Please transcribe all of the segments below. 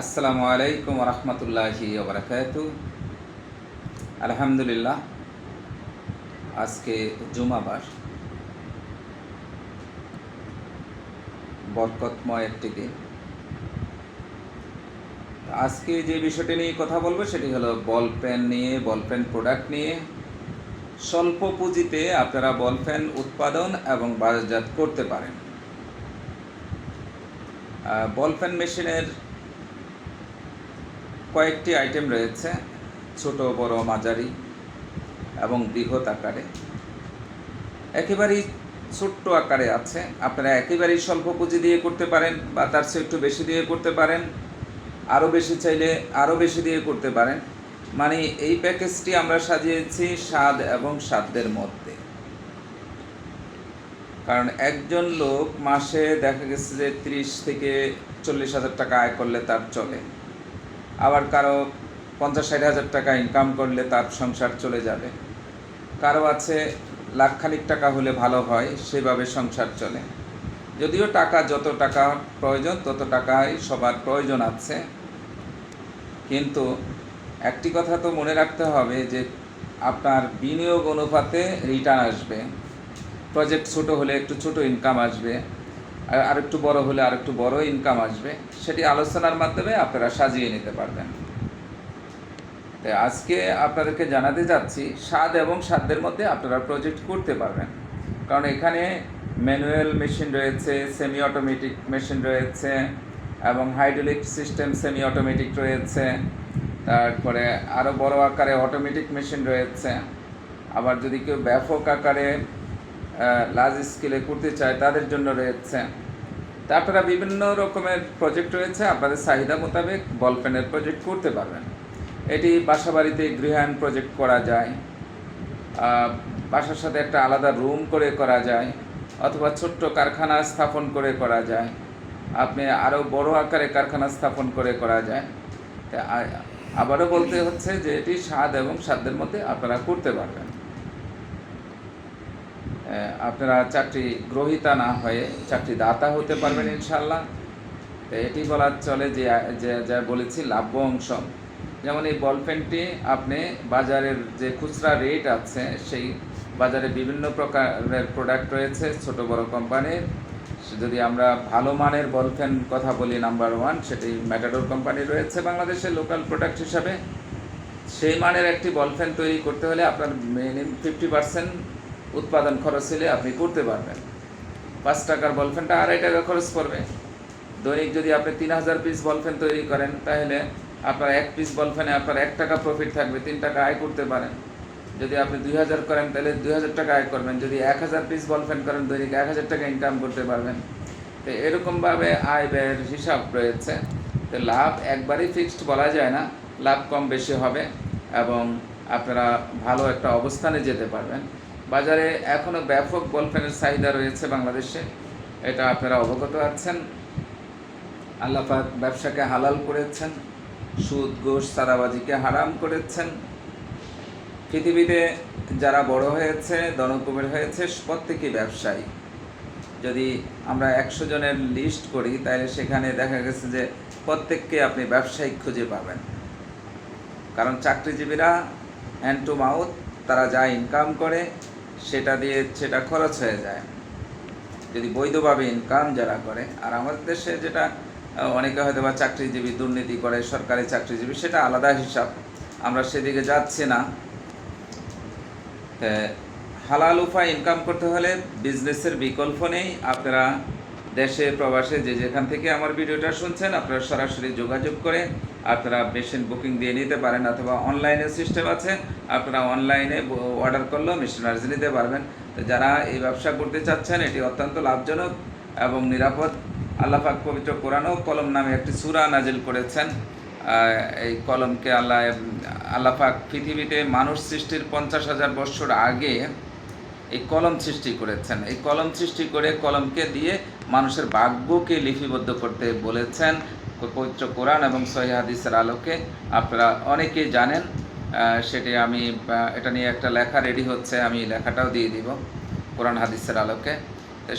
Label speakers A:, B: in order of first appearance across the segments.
A: আসসালামু আলাইকুম রহমতুল্লাহি ওবরাকাত আলহামদুলিল্লাহ, আজকে জুমাবার। বরকতময় একটি দিন। আজকে যে বিষয়টি নিয়ে কথা বলব সেটি হলো বল পেন নিয়ে, বল পেন প্রোডাক্ট নিয়ে। স্বল্প পুঁজিতে আপনারা বল পেন উৎপাদন এবং বাজারজাত করতে পারেন। বল পেন মেশিনের কয়েকটি আইটেম রয়েছে, ছোট, বড়, মাঝারি এবং বৃহৎ আকারে। একেবারেই ছোট্ট আকারে আছে। আপনারা একেবারেই স্বল্প পুঁজি দিয়ে করতে পারেন বা তার চেয়ে একটু বেশি দিয়ে করতে পারেন। আরও বেশি চাইলে আরও বেশি দিয়ে করতে পারেন। মানে এই প্যাকেজটি আমরা সাজিয়েছি স্বাদ এবং সাধ্যের মধ্যে। কারণ একজন লোক মাসে দেখা গেছে যে ত্রিশ থেকে চল্লিশ হাজার টাকা আয় করলে তার চলে। আবার কারও পঞ্চাশ ষাট হাজার টাকা ইনকাম করলে তার সংসার চলে যাবে। কারও আছে লাখখানিক টাকা হলে ভালো হয়, সেভাবে সংসার চলে। যদিও টাকা যত টাকা প্রয়োজন, তত টাকাই সবার প্রয়োজন আছে। কিন্তু একটি কথা তো মনে রাখতে হবে যে আপনার বিনিয়োগ অনুপাতে রিটার্ন আসবে। প্রজেক্ট ছোট হলে একটু ছোট ইনকাম আসবে। আর আরেকটু বড় হলে আরেকটু বড় ইনকাম আসবে, সেটি আলোচনার মাধ্যমে আপনারা সাজিয়ে নিতে পারবেন। আজকে আপনাদেরকে জানাতে যাচ্ছি, স্বাদ এবং সাধ্যের মধ্যে আপনারা প্রজেক্ট করতে পারবেন। কারণ এখানে ম্যানুয়াল মেশিন রয়েছে সেমি অটোমেটিক মেশিন রয়েছে, এবং হাইড্রোলিক সিস্টেম সেমি অটোমেটিক রয়েছে, তারপরে আরও বড় আকারে অটোমেটিক মেশিন রয়েছে। আবার যদি কেউ ব্যাপক আকারে লার্জ স্কেলে করতে চায়, তাদের জন্য রয়েছে। তারপরে বিভিন্ন রকমের প্রজেক্ট রয়েছে, আপনাদের চাহিদা মোতাবেক বল পেনের প্রজেক্ট করতে পারবেন। এটি বাসা বাড়িতে গৃহায়ণ প্রজেক্ট করা যায় বাসার সাথে একটা আলাদা রুম করে করা যায়, অথবা ছোট্ট কারখানা স্থাপন করে করা যায়। আপনি আরও বড় আকারে কারখানা স্থাপন করে করা যায়। আবারও বলতে হচ্ছে যে এটি স্বাদ এবং সাধ্যের মধ্যে আপনারা করতে পারবেন। আপনারা চাকরি গ্রহিতা না হয়ে চাকরি দাতা হতে পারবেন ইনশাল্লাহ তো এটি বলার চলে যে যে বলেছি, লাভ্য অংশ। যেমন এই বল পেনটি আপনি বাজারের যে খুচরা রেট আছে, সেই বাজারে বিভিন্ন প্রকারের প্রোডাক্ট রয়েছে, ছোট বড় কোম্পানির। যদি আমরা ভালো মানের বল পেন কথা বলি নাম্বার ওয়ান সেটি ম্যাটাডোর কোম্পানি রয়েছে বাংলাদেশের লোকাল প্রোডাক্ট হিসাবে। সেই মানের একটি বল তৈরি করতে হলে আপনার মিনিমাম ফিফটি পার্সেন্ট উৎপাদন খরচ হলে আপনি করতে পারবেন। পাঁচ টাকার বলফেনটা আড়াই টাকা খরচ পড়বে। দৈনিক যদি আপনি তিন হাজার পিস বলফেন তৈরি করেন, তাহলে আপনার এক পিস বলফেনে আপনার এক টাকা প্রফিট থাকবে, তিন টাকা আয় করতে পারেন। যদি আপনি দুই হাজার করেন, তাহলে দুই হাজার টাকা আয় করবেন। যদি এক হাজার পিস বলফেন করেন, দৈনিক এক হাজার টাকা ইনকাম করতে পারবেন। তো এরকমভাবে আয় ব্যয়ের হিসাব রয়েছে। তো লাভ একবারই ফিক্সড বলা যায় না, লাভ কম বেশি হবে এবং আপনারা ভালো একটা অবস্থানে যেতে পারবেন। বাজারে এখনও ব্যাপক বলফেনের চাহিদা রয়েছে বাংলাদেশে। এটা আপনারা অবগত আছেন। আল্লাপাক ব্যবসাকে হালাল করেছেন, সুদ, ঘোষ সাদাবাজিকে হারাম করেছেন। পৃথিবীতে যারা বড় হয়েছে দনকুমের হয়েছে, প্রত্যেকেই ব্যবসায়ী। যদি আমরা একশো জনের লিস্ট করি, তাহলে সেখানে দেখা গেছে যে প্রত্যেককে আপনি ব্যবসায়িক খুঁজে পাবেন। কারণ চাকরিজীবীরা হ্যান্ড টু মাউথ তারা যা ইনকাম করে সেটা দিয়ে সেটা খরচ হয়ে যায়। যদি বৈধভাবে ইনকাম যারা করে, আর আমাদের দেশে যেটা অনেকে হয়তো বা চাকরিজীবী দুর্নীতি করে, সরকারি চাকরিজীবী, সেটা আলাদা হিসাব। আমরা সেদিকে যাচ্ছি না। হালাল উপায় ইনকাম করতে হলে বিজনেসের বিকল্প নেই। আপনারা দেশে, প্রবাসে যে যেখান থেকে আমার ভিডিওটা শুনছেন, আপনারা সরাসরি যোগাযোগ করে আপনারা মেশিন বুকিং দিয়ে নিতে পারেন অথবা অনলাইনে সিস্টেম আছে, আপনারা অনলাইনে অর্ডার করলেও মেশিনারিজ নিতে পারবেন। তো যারা এই ব্যবসা করতে চাচ্ছেন, এটি অত্যন্ত লাভজনক এবং নিরাপদ। আল্লাহাক পবিত্র কোরআনও কলম নামে একটি সুরা নাজিল করেছেন। এই কলমকে আল্লাহ আল্লাহাক পৃথিবীতে মানুষ সৃষ্টির পঞ্চাশ হাজার বছর আগে এই কলম সৃষ্টি করেছেন। এই কলম সৃষ্টি করে কলমকে দিয়ে মানুষের ভাগ্যকে লিপিবদ্ধ করতে বলেছেন। পবিত্র কোরআন এবং সহি হাদিসের আলোকে আপনারা অনেকেই জানেন সেটি আমি এটা নিয়ে একটা লেখা রেডি হচ্ছে, আমি লেখাটাও দিয়ে দিব কোরআন হাদিসের আলোকে।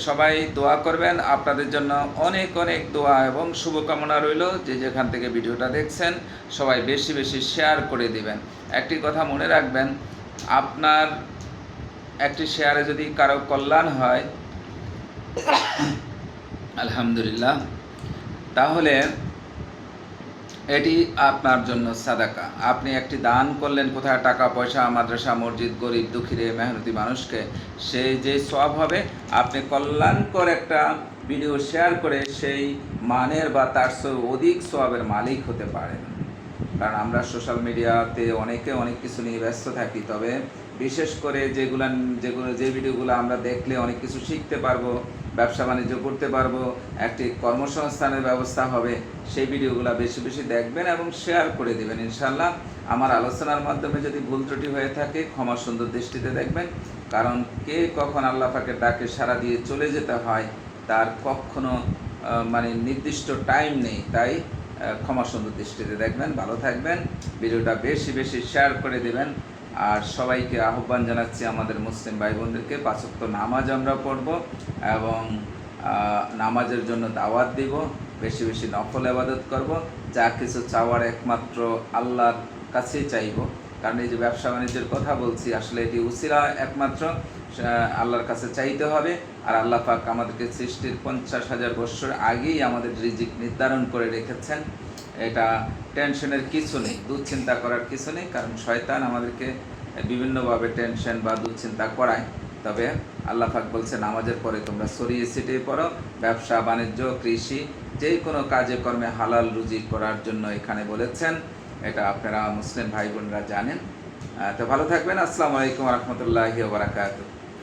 A: সবাই দোয়া করবেন, আপনাদের জন্য অনেক অনেক দোয়া এবং শুভকামনা রইল যে যেখান থেকে ভিডিওটা দেখছেন, সবাই বেশি বেশি শেয়ার করে দিবেন। একটি কথা মনে রাখবেন, আপনার একটি শেয়ারে যদি কারও কল্যাণ হয়, আলহামদুলিল্লাহ, তাহলে এটি আপনার জন্য সাদাকা। আপনি একটি দান করলেন, কোথায় টাকা, পয়সা, মাদ্রাসা, মসজিদ, গরিব, দুঃখীরে, মেহনতি মানুষকে, সেই যে সব হবে, আপনি কল্যাণকর একটা ভিডিও শেয়ার করে সেই মানের বা তার অধিক সবের মালিক হতে পারেন। কারণ আমরা সোশ্যাল মিডিয়াতে অনেকে অনেক কিছু নিয়ে ব্যস্ত থাকি, তবে বিশেষ করে যেগুলো যেগুলো, যে ভিডিওগুলো আমরা দেখলে অনেক কিছু শিখতে পারব ব্যবসা বাণিজ্য করতে পারব, একটি কর্মসংস্থানের ব্যবস্থা হবে, সেই ভিডিওগুলো বেশি বেশি দেখবেন এবং শেয়ার করে দেবেন ইনশাল্লাহ আমার আলোচনার মাধ্যমে যদি ভুল ত্রুটি হয়ে থাকে, ক্ষমা সুন্দর দৃষ্টিতে দেখবেন। কারণ কে কখন আল্লাহ পাকের ডাকে সারা দিয়ে চলে যেতে হয়, তার কখনো মানে নির্দিষ্ট টাইম নেই, তাই ক্ষমা সুন্দর দৃষ্টিতে দেখবেন, ভালো থাকবেন। ভিডিওটা বেশি বেশি শেয়ার করে দিবেন। আর সবাইকে আহ্বান জানাচ্ছি আমাদের মুসলিম ভাই বোনদেরকে পাঁচক্ত নামাজ আমরা পড়ব এবং নামাজের জন্য দাওয়াত দিব। বেশি বেশি নকল আবাদত করব। যা কিছু চাওয়ার একমাত্র আল্লাহর কাছেই চাইব। কারণ এই যে ব্যবসা বাণিজ্যের কথা বলছি, আসলে এটি উসিলা একমাত্র আল্লাহর কাছে চাইতে হবে। আর আল্লাহ পাক আমাদেরকে সৃষ্টির পঞ্চাশ হাজার বৎসর আগেই আমাদের রিজিক নির্ধারণ করে রেখেছেন। এটা টেনশনের কিছু নেই, দুশ্চিন্তা করার কিছু নেই, কারণ শয়তান আমাদেরকে বিভিন্নভাবে টেনশন বা দুশ্চিন্তা করায়। তবে আল্লাহ পাক বলছেন, নামাজের পরে তোমরা সরিয়ে ছিটিয়ে পড়ো, ব্যবসা, বাণিজ্য, কৃষি, যে কোনো কাজে কর্মে হালাল রুজি করার জন্য এখানে বলেছেন। এটা আপনারা মুসলিম ভাই বোনরা জানেন তো ভালো থাকবেন। আসসালামু আলাইকুম রহমতুল্লাহি বারাকাতুহ।